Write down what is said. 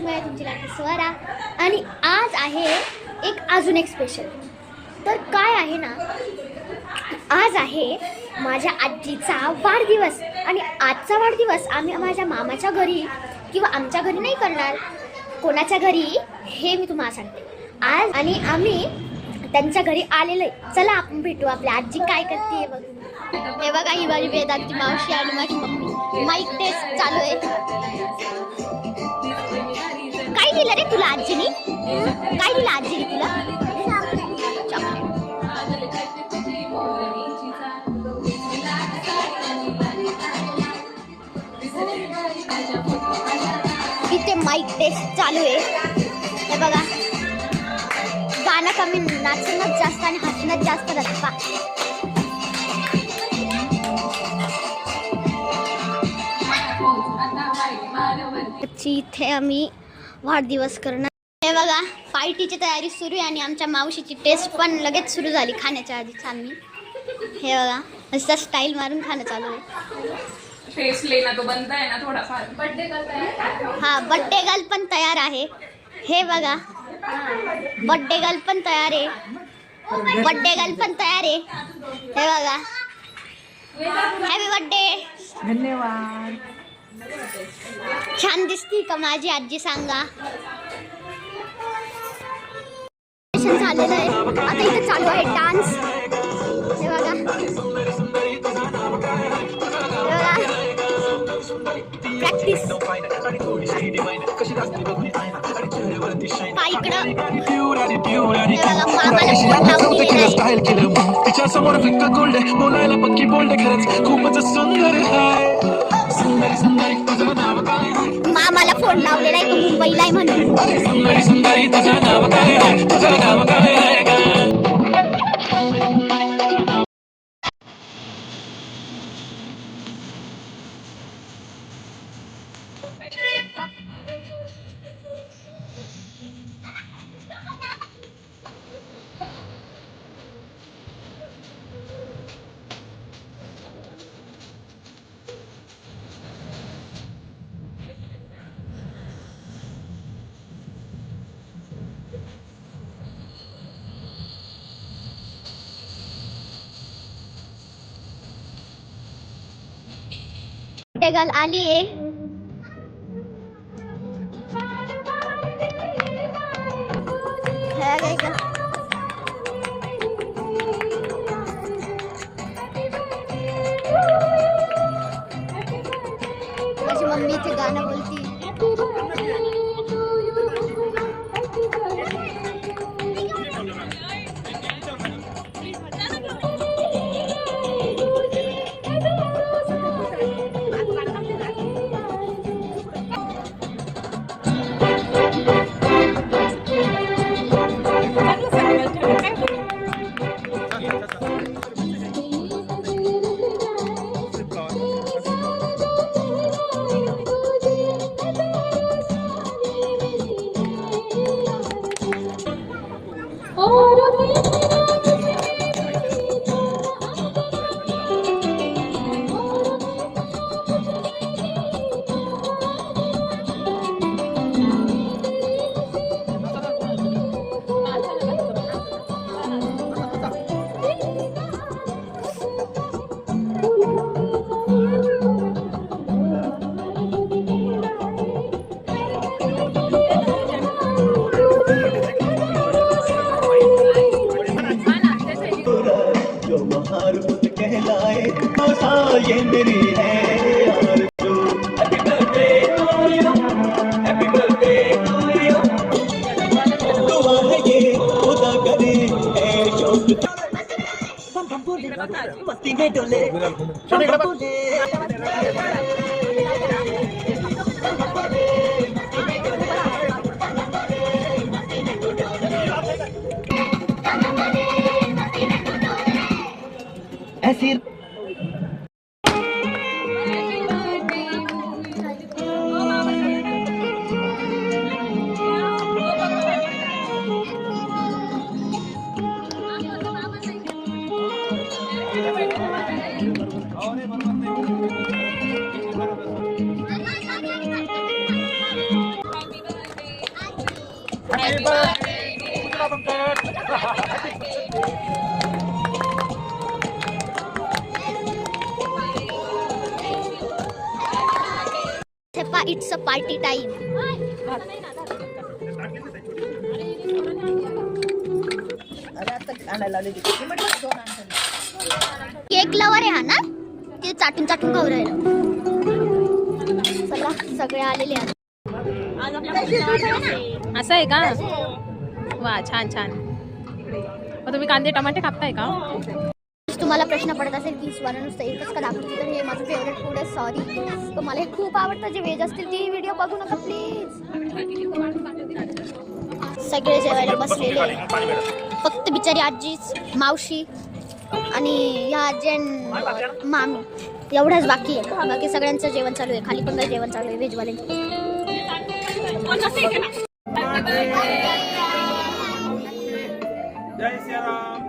मी तुमची लाडकी स्वरा आणि आज आहे एक अजून एक स्पेशल तर काय आहे ना आज आहे माझ्या आजीचा वाढदिवस. आणि आजचा वाढदिवस आम्ही माझ्या मामाच्या घरी किंवा आमच्या घरी नाही करणार. कोणाच्या घरी हे मी तुम्हाला सांगते. आज आणि आम्ही त्यांच्या घरी आलेलं आहे. चला आपण भेटू आपल्या आजी काय करते बघ. हे बघा ही माझी वेदांची मावशी आणि माझी मम्मी. माईक टेस्ट चालू आहे. काय दिलं रे तुला आजीने? काय दिलं आजीने तुला? इथे माईक टेस्ट चालू आहे. हे बघा. गाणं कमी नाचणं जास्त आणि हसणं जास्त रस्ता. आजची इथे आम्ही वाढदिवस करणार. हे बघा पार्टीची तयारी सुरू आहे आणि आमच्या मावशीची टेस्ट पण लगेच सुरू झाली खाण्याच्या आधीच आम्ही. हे बघा नुसता स्टाईल मारून खाणं चालू आहे. टेस्ट लेना तो बनता है ना थोडाफार. बर्थडे करता है हा बड्डे गर्ल पण तयार आहे. हे बघा बड्डे गर्ल पण तयार आहे. बड्डे गर्ल पण तयार आहे. हे बघा. हॅपी बड्डे धन्यवाद. छान दिसती का माझी आजी सांगा? झालेलं आहे. आता इथे चालू आहे डान्स हे बघा. प्रॅक्टिस तिच्या समोर फिक्का गोल्ड बोलायला पक्की बोल्ड खरंच. खूपच सुंदर आहे. सुंदरी सुंदरी तुझं नाव काय मामाला फोन लावलेला आहे तो मुंबईला आहे म्हणून. टेगल आली आहे हे काय ডোলে ডোলে ডোলে ऐसी it's a party time cake lover आहे हा ना? ते चाटून चाटून खाऊ राहिलं. चला सगळे आलेले आहेत. असं आहे का? वा छान छान. मग तुम्ही कांदे टमाटे कापताय का? तुम्हाला प्रश्न पडत असेल की स्वर्ण नुसतं एकच का दाखवते? तर हे माझं फेवरेट फूड आहे सॉरी तर मला हे खूप आवडतं जे व्हेज असतील ती व्हिडिओ बघू नका प्लीज सगळे जेवायला बसलेले फक्त बिचारी आजीच मावशी आणि ह्या आजी मामी. एवढंच बाकी आहे. बाकी सगळ्यांचं जेवण चालू आहे खाली पण जेवण चालू आहे व्हेजवाले जय सियाराम